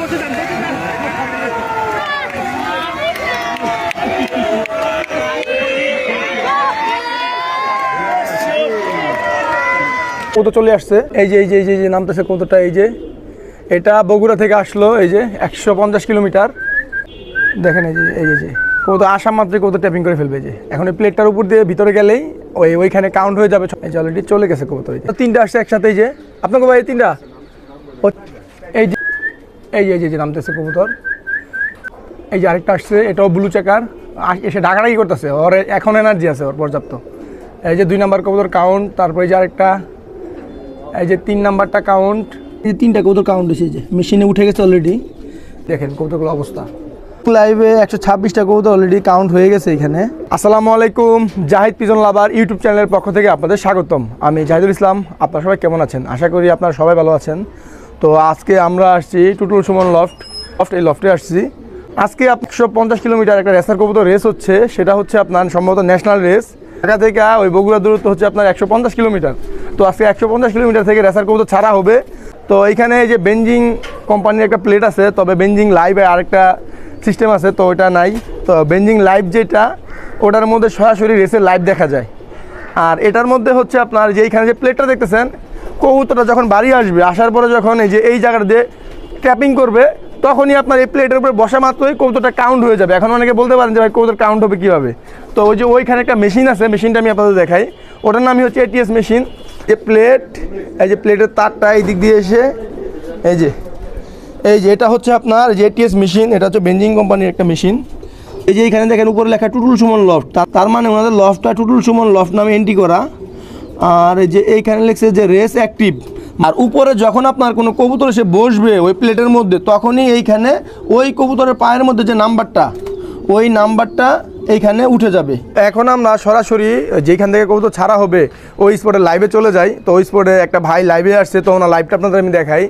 বসে যান কৌতো চলে আসছে। এই যে এই যে এই যে নামতেছে কৌতোটা এই যে। এটা বগুড়া থেকে আসলো, এই যে, একশো পঞ্চাশ কিলোমিটার। দেখেন এই যে এই যে কত আসা মাত্রই কৌতো ট্যাপিং করে ফেলবে যে। এখন এই প্লেটটার উপর দিয়ে ভিতরে গেলেই ওই, ওইখানে কাউন্ট হয়ে যাবে এই যে অলরেডি চলে গেছে কৌতো তিনটা আসছে একসাথে, এই যে। আপনাকে ভাই তিনটা? ও- এই যে এই যে- নামতেছে কবুতর। এই যে আরেকটা আসছে এটাও ব্লু চেকার এসে ডাকাডাকি করতেছে ওর এখন এনার্জি আছে ওর পর্যাপ্ত। এই যে দুই নাম্বার কবুতর কাউন্ট তারপরে এই যে আরেকটা। এই যে তিন নাম্বারটা কাউন্ট এই তিনটা কবুতর কাউন্ট এসে যে মেশিনে উঠে গেছে অলরেডি দেখেন কবুতরগুলো অবস্থা। লাইভে একশো ছাব্বিশটা কবুতর অলরেডি কাউন্ট হয়ে গেছে এখানে। আসসালামু আলাইকুম জাহিদ পিজন লাভার ইউটিউব চ্যানেলের পক্ষ থেকে আপনাদের স্বাগতম। আমি জাহিদুল ইসলাম আপনারা সবাই কেমন আছেন? আশা করি আপনারা সবাই ভালো আছেন। তো আজকে আমরা আসছি টুটুল সুমন লফট লফট এই লফটে আসছি। আজকে একশো পঞ্চাশ কিলোমিটার একটা রেসার কবুতর রেস হচ্ছে, সেটা হচ্ছে আপনার সম্ভবত ন্যাশনাল রেস ঢাকা থেকে ওই বগুড়া দূরত্ব হচ্ছে আপনার একশো পঞ্চাশ কিলোমিটার। তো আজকে একশো পঞ্চাশ কিলোমিটার থেকে রেসার কবুতর ছাড়া হবে। তো এইখানে এই যে বেঞ্জিং কোম্পানির একটা প্লেট আছে, তবে বেঞ্জিং লাইভে আরেকটা সিস্টেম আছে, তো ওটা নাই। তো বেঞ্জিং লাইভ যেটা, ওটার মধ্যে সরাসরি রেসের লাইভ দেখা যায়। আর এটার মধ্যে হচ্ছে আপনার যে এইখানে যে প্লেটটা দেখতেছেন কবুতরটা যখন বাড়ি আসবে, আসার পরে যখন এই যে এই জায়গাটা দিয়ে ট্যাপিং করবে, তখনই আপনার এই প্লেটের উপরে বসা মাত্রই কবুতরটা কাউন্ট হয়ে যাবে। এখন অনেকে বলতে পারেন যে ভাই, কবুতর কাউন্ট হবে কীভাবে? তো ওই যে ওইখানে একটা মেশিন আছে মেশিনটা আমি আপনাদের দেখাই। ওটার নামই হচ্ছে এটিএস মেশিন যে প্লেট এই যে প্লেটের তারটা এই দিক দিয়ে এসে, এই যে এই যে এটা হচ্ছে আপনার যে এটিএস মেশিন এটা হচ্ছে বেঞ্জিং কোম্পানির একটা মেশিন এই যে এখানে দেখেন উপরে লেখা টুটুল সুমন লফট তার মানে ওনাদের লফটটা টুটুল সুমন লফট নামে এন্ট্রি করা। আর এই যে এইখানে লিখছে যে রেস অ্যাক্টিভ। আর উপরে যখন আপনার কোনো কবুতর এসে বসবে ওই প্লেটের মধ্যে তখনই এইখানে ওই কবুতরের পায়ের মধ্যে যে নাম্বারটা ওই নাম্বারটা এইখানে উঠে যাবে। এখন আমরা সরাসরি যেখান থেকে কবুতর ছাড়া হবে ওই স্পটে লাইভে চলে যাই। তো ওই স্পটে একটা ভাই লাইভে আসছে তো ওনার লাইভটা আপনাদের আমি দেখাই।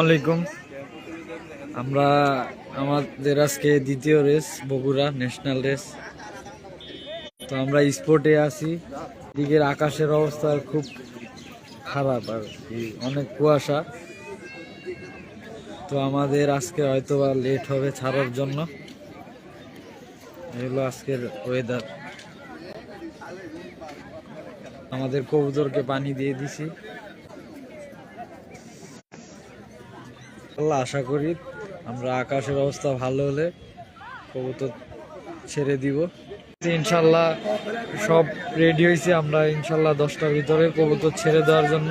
আলাইকুম। আমরা আমাদের আজকে দ্বিতীয় রেস বগুড়া ন্যাশনাল রেস তো আমরা স্পোর্টে আছি। দিকের আকাশের অবস্থা খুব খারাপ আর কি, অনেক কুয়াশা। তো আমাদের আজকে হয়তো বা লেট হবে ছাড়ার জন্য। এগুলো আজকের ওয়েদার আমাদের কবুতরকে পানি দিয়ে দিছি। আল্লাহ আশা করি আমরা আকাশের অবস্থা ভালো হলে কবুতর ছেড়ে দিব। ইনশাল্লাহ সব রেডি হয়েছে। আমরা ইনশাল্লাহ দশটার ভিতরে কবুতর ছেড়ে দেওয়ার জন্য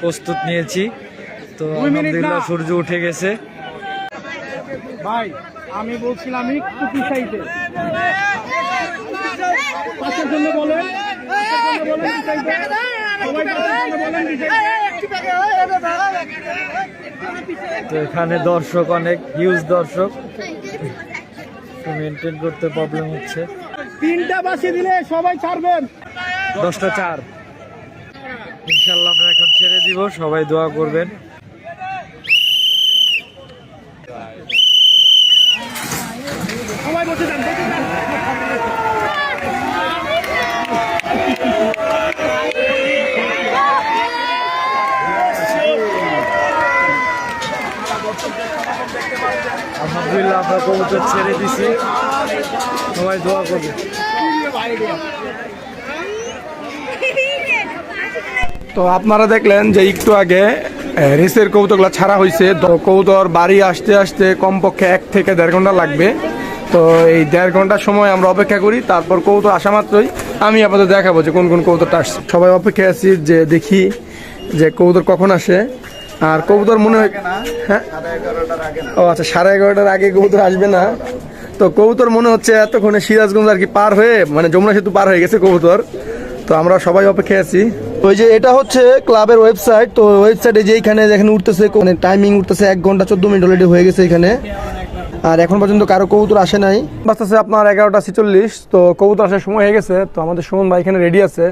প্রস্তুত নিয়েছি। তো আলহামদুলিল্লাহ সূর্য উঠে গেছে। ভাই আমি বলছিলাম একটু পিছাইতে। পাশের জন্য বলেন তো এখানে দর্শক অনেক হিউজ দর্শক। মেনটেন করতে প্রবলেম হচ্ছে। তিনটা বাসি দিলে সবাই ছাড়বেন। দশটা চার। ইনশাল্লাহ আমরা এখন ছেড়ে দিব সবাই দোয়া করবেন। সবাই বসে যান বসে যান আলহামদুলিল্লাহ আমরা কবুতর ছেড়ে দিছি। সবাই দোয়া করবে। তো আপনারা দেখলেন যে একটু আগে রেসের কৌতুকগুলো ছাড়া হয়েছে কৌতর বাড়ি আসতে আসতে কমপক্ষে এক থেকে দেড় ঘণ্টা লাগবে। তো এই দেড় ঘণ্টার সময় আমরা অপেক্ষা করি, তারপর কৌতুক আসা মাত্রই আমি আপনাদের দেখাবো যে কোন কোন কৌতুকটা আসছে। সবাই অপেক্ষায় আছি যে দেখি যে কৌতুক কখন আসে। আর কবুতর মনে হয় হ্যাঁ? ও আচ্ছা সাড়ে এগারোটার আগে কবুতর আসবে না। তো কবুতর মনে হচ্ছে এতক্ষণে সিরাজগঞ্জ আর কি পার হয়ে মানে যমুনা সেতু পার হয়ে গেছে কবুতর। তো আমরা সবাই অপেক্ষায় আছি। ওই যে এটা হচ্ছে ক্লাবের ওয়েবসাইট তো ওয়েবসাইটে যে এখানে যেখানে উঠতেছে মানে টাইমিং উঠতেছে এক ঘণ্টা চোদ্দ মিনিট অলরেডি হয়ে গেছে এখানে। আর এখন পর্যন্ত কারও কবুতর আসে নাই। বাঁচতেছে আপনার এগারোটা ছেচল্লিশ, তো কবুতর আসার সময় হয়ে গেছে। তো আমাদের সুমন ভাই এখানে রেডি আছে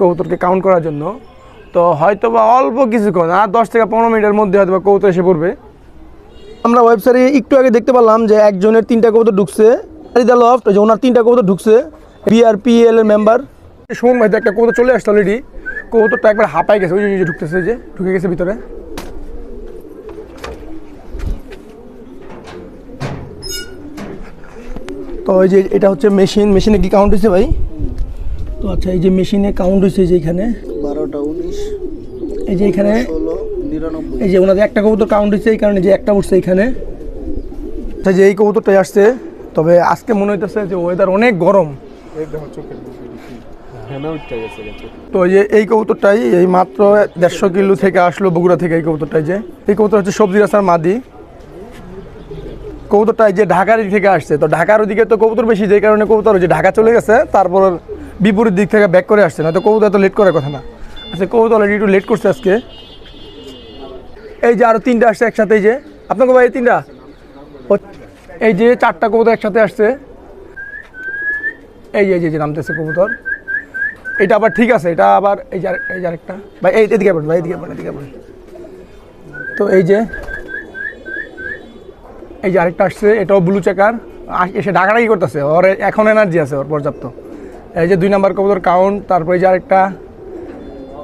কবুতরকে কাউন্ট করার জন্য। তো হয়তো বা অল্প কিছুক্ষণ, আর দশ থেকে পনেরো মিনিটের মধ্যে হয়তো বা কবুতর এসে পড়বে। আমরা ওয়েবসাইটে একটু আগে দেখতে পারলাম যে একজনের তিনটা কবিতা ঢুকছে। লফট যে ওনার তিনটা কবিতা ঢুকছে। বিআরপিএল এর মেম্বার সুমন ভাই একটা কবিতা চলে আসছে অলরেডি কবুতরটা একবার হাঁপাই গেছে ওই যে ঢুকতেছে যে ঢুকে গেছে ভিতরে। তো ওই যে এটা হচ্ছে মেশিন মেশিনে কি কাউন্ট হয়েছে ভাই? তো আচ্ছা এই যে মেশিনে কাউন্ট হয়েছে যে এখানে। বারোটা উনিশ। এই যে এখানে এই যে ওনাদের একটা কবুতর কাউন্ট হচ্ছে এই কারণে যে একটা উঠছে এইখানে আচ্ছা যে এই কবুতরটাই আসছে তবে আজকে মনে হইতেছে যে ওয়েদার অনেক গরম। তো এই যে এই কবুতরটাই এই মাত্র দেড়শো কিলো থেকে আসলো বগুড়া থেকে এই কবুতরটাই যে। এই কবুতর হচ্ছে সবজি রাস্তার মাদি। কবুতরটা এই যে ঢাকার দিক থেকে আসছে তো ঢাকার ওদিকে তো কবুতর বেশি যেই কারণে কবুতর ওই যে ঢাকা চলে গেছে তারপর বিপরীত দিক থেকে ব্যাক করে আসছে না তো কবুতর তো লেট করার কথা না। আচ্ছা কবুতর অলরেডি একটু লেট করছে আজকে। এই যে আরও তিনটা আসছে একসাথে এই যে আপনাকে ভাই তিনটা এই যে চারটা কবুতর একসাথে আসছে এই যে এই যে নামতেছে কবুতর এটা আবার ঠিক আছে এটা আবার এই যে এই যে আরেকটা ভাই এই এদিকে পড়েন ভাই এদিকে পড়েন এদিকে পড়েন তো এই যে এই যে আরেকটা আসছে এটাও ব্লু চেকার এসে ডাকাডাকি করতেছে ওর এখন এনার্জি আছে ওর পর্যাপ্ত এই যে দুই নাম্বার কবুতর কাউন্ট তারপরে এই যে আরেকটা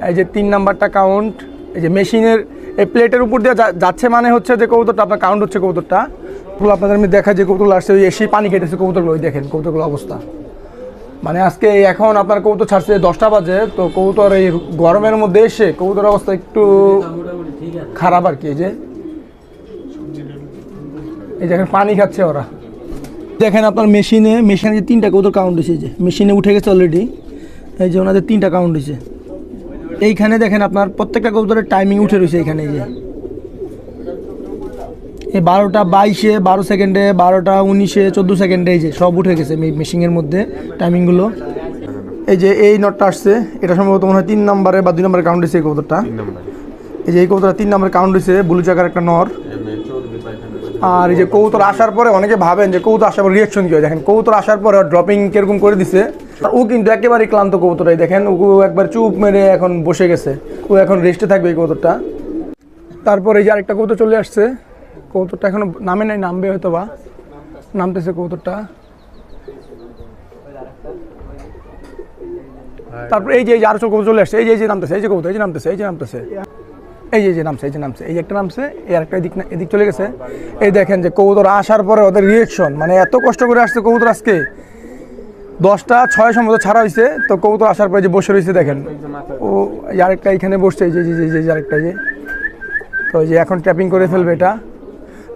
এই যে তিন নাম্বারটা কাউন্ট এই যে মেশিনের এই প্লেটের উপর দিয়ে যাচ্ছে মানে হচ্ছে যে কবুতরটা, আপনার কাউন্ট হচ্ছে কবুতরটা। পুরো আপনাদের আমি দেখা যে কবুতর আসছে, ওই এসে পানি খেটেছে কবুতরগুলো, ওই দেখেন কবুতরগুলো অবস্থা। মানে আজকে এখন আপনার কবুতর ছাড়ছে দশটা বাজে, তো কবুতর এই গরমের মধ্যে এসে কবুতর অবস্থা একটু খারাপ আর কি যে। এই দেখেন পানি খাচ্ছে ওরা। দেখেন আপনার মেশিনে মেশিনে যে তিনটা কবুতর কাউন্ট হয়েছে যে। মেশিনে উঠে গেছে অলরেডি এই যে ওনাদের তিনটা কাউন্ট হয়েছে। এইখানে দেখেন আপনার প্রত্যেকটা কবুতরের টাইমিং উঠে রয়েছে এখানে যে। এই বারোটা বাইশে বারো সেকেন্ডে বারোটা উনিশে চোদ্দ সেকেন্ডে এই যে সব উঠে গেছে মেশিনের মধ্যে টাইমিংগুলো এই যে এই নটটা আসছে এটা সম্ভবত মনে হয় তিন নম্বরে বা দুই নম্বরে কাউন্ট হয়েছে এই কবুতরটা। এই যে এই কবুতরটা তিন নম্বরে কাউন্ট হয়েছে ব্লু জায়গার একটা নর আর এই যে কৌতর আসার পরে অনেকে ভাবেন যে কৌতর আসার পর রিয়াকশন কি হয়? দেখেন কৌতর আসার পরে ড্রপিং কীরকম করে দিছে। ও কিন্তু একেবারে ক্লান্ত কৌতরাই দেখেন, ও একবার চুপ মেরে এখন বসে গেছে। ও এখন রেস্টে থাকবে এই কৌতরটা তারপর এই যে আরেকটা কৌতর চলে আসছে কৌতরটা এখনও নামে নাই, নামবে হয়তো বা নামতেছে কৌতরটা তারপর এই যে এই যে আরও কৌতর চলে আসছে, এই যে এই যে নামতেছে, এই যে কৌতর এই যে নামতেছে, এই যে নামতেছে। এই যে যে নামছে, এই যে নামছে, এই একটা নামছে, এই আরেকটা এদিক এদিক চলে গেছে। এই দেখেন যে কবুতর আসার পরে ওদের রিয়েকশন মানে এত কষ্ট করে আসছে কবুতর আজকে। দশটা ছয় সম্ভবত ছাড়া হয়েছে তো কবুতর আসার পরে যে বসে রয়েছে দেখেন। ও আরেকটা এখানে বসছে যে যে যে- আরেকটা যে। তো যে এখন ট্যাপিং করে ফেলবে এটা।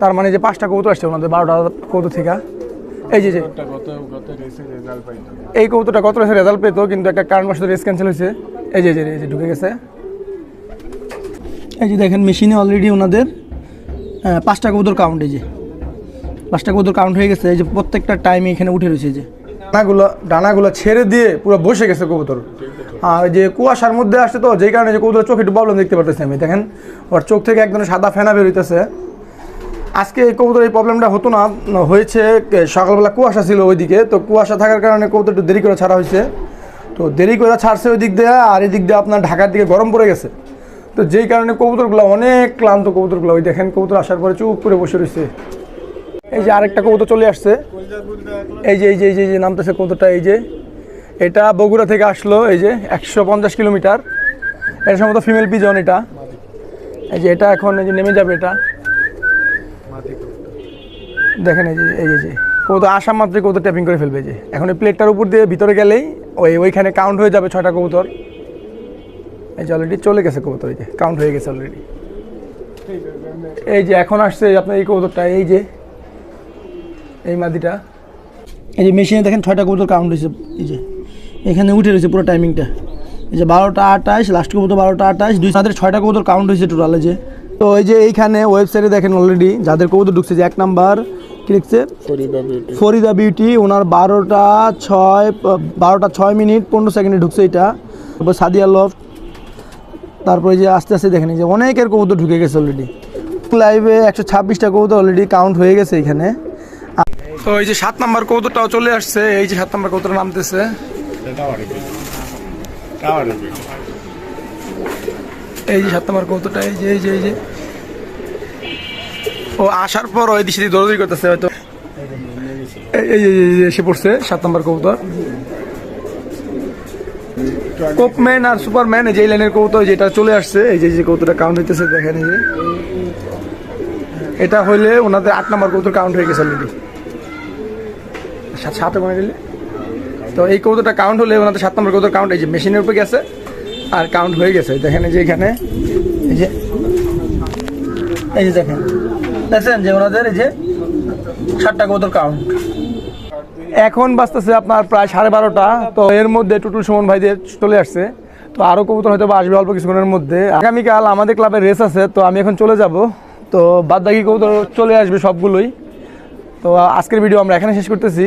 তার মানে যে পাঁচটা কবুতর আসছে ওনাদের, বারোটা কবুতর থেকে। এই যে যে। এই কবুতরটা কত রেসে রেজাল্ট পেতো কিন্তু একটা কারণবশত রেস ক্যান্সেল হয়েছে। এই যে যে, এই যে, ঢুকে গেছে। এই যে দেখেন মেশিনে অলরেডি ওনাদের পাঁচটা কবুতর কাউন্ট এই যে। পাঁচটা কবুতর কাউন্ট হয়ে গেছে, এই যে প্রত্যেকটা টাইমে এখানে উঠে রয়েছে যে। ডানাগুলো ডানাগুলো ছেড়ে দিয়ে পুরো বসে গেছে কবুতর। আর যে কুয়াশার মধ্যে আসছে তো, যেই কারণে যে কবুতর চোখে একটু প্রবলেম দেখতে পারতেছি আমি, দেখেন। ওর চোখ থেকে একদম সাদা ফেনা বের হইতেছে। আজকে এই কবুতর এই প্রবলেমটা হতো না, হয়েছে সকালবেলা কুয়াশা ছিল ওইদিকে, তো কুয়াশা থাকার কারণে কবুতর একটু দেরি করে ছাড়া হয়েছে তো দেরি করে ছাড়ছে ওই দিক দিয়ে, আর এই দিক দিয়ে আপনার ঢাকার দিকে গরম পড়ে গেছে। তো যেই কারণে কবুতরগুলো অনেক ক্লান্ত কবুতরগুলো, ওই দেখেন কবুতর আসার পরে চুপ করে বসে রয়েছে এই যে আরেকটা কবুতর চলে আসছে। এই যে এই যে এই যে নামতেছে কবুতরটা, এই যে। এটা বগুড়া থেকে আসলো, এই যে, একশো পঞ্চাশ কিলোমিটার। এটা সম্ভবত ফিমেল পিজন এটা। এই যে, এটা এখন এই যে নেমে যাবে এটা। দেখেন এই যে, এই যে- কবুতর আসা মাত্রই কবুতর ট্যাপিং করে ফেলবে যে। এখন এই প্লেটটার উপর দিয়ে ভিতরে গেলেই ওই, ওইখানে কাউন্ট হয়ে যাবে ছয়টা কবুতর। এই যে অলরেডি চলে গেছে কবুতর, এই যে কাউন্ট হয়ে গেছে অলরেডি এই যে, এখন আসছে আপনার এই কবুতরটা, এই যে। এই মাদিটা। এই যে মেশিনে দেখেন ছয়টা কবুতর কাউন্ট হয়েছে এই যে। এখানে উঠে রয়েছে পুরো টাইমিংটা এই যে বারোটা আঠাশ লাস্ট কবুতর বারোটা আঠাশ দুই তাদের ছয়টা কবুতর কাউন্ট হয়েছে টোটালে যে। তো এই যে এইখানে ওয়েবসাইটে দেখেন অলরেডি যাদের কবুতর ঢুকছে যে এক নাম্বার কি লিখছে? ফরিদা বিউটি ওনার বারোটা ছয় বারোটা ছয় মিনিট পনেরো সেকেন্ডে ঢুকছে এটা। তারপর সাদিয়া লফট তারপরে যে আস্তে আস্তে দেখেন এই যে অনেকের কবুতর ঢুকে গেছে অলরেডি লাইভে একশো ছাব্বিশটা কবুতর অলরেডি কাউন্ট হয়ে গেছে এখানে। এই যে সাত নাম্বার কবুতরটাও চলে আসছে, এই যে সাত নাম্বার কবুতর নামতেছে। এই যে সাত নাম্বার কবুতরটা এই যে এই যে এই যে। ও আসার পর ওই দিকে দৌড়দৌড়ি করতেছে, হয়তো। এই এসে পড়ছে সাত নাম্বার কবুতর কোপম্যান আর সুপারম্যান যে লাইনের কবুতর যেটা চলে আসছে, এই যে যে কবুতরটা কাউন্ট হইতেছে, দেখেন এই এটা হইলে ওনাদের আট নাম্বার কবুতর কাউন্ট হয়ে গেছে অলরেডি সাত করে দিলে। তো এই কৌতোটা কাউন্ট হলে ওনাদের সাত নম্বর কৌতো কাউন্ট এই যে মেশিনের উপরে গেছে, আর কাউন্ট হয়ে গেছে। দেখেন যে এখানে, এই যে এই যে দেখেন। দেখছেন যে ওনাদের এই যে সাতটা কৌতোর কাউন্ট এখন বাজতেছে আপনার প্রায় সাড়ে বারোটা। তো এর মধ্যে টুটুল সুমন ভাইদের চলে আসছে। তো আরও কবুতর হয়তো আসবে অল্প কিছুক্ষণের মধ্যে। আগামীকাল আমাদের ক্লাবের রেস আছে, তো আমি এখন চলে যাব। তো বাদ বাকি কবুতর চলে আসবে সবগুলোই। তো আজকের ভিডিও আমরা এখানে শেষ করতেছি।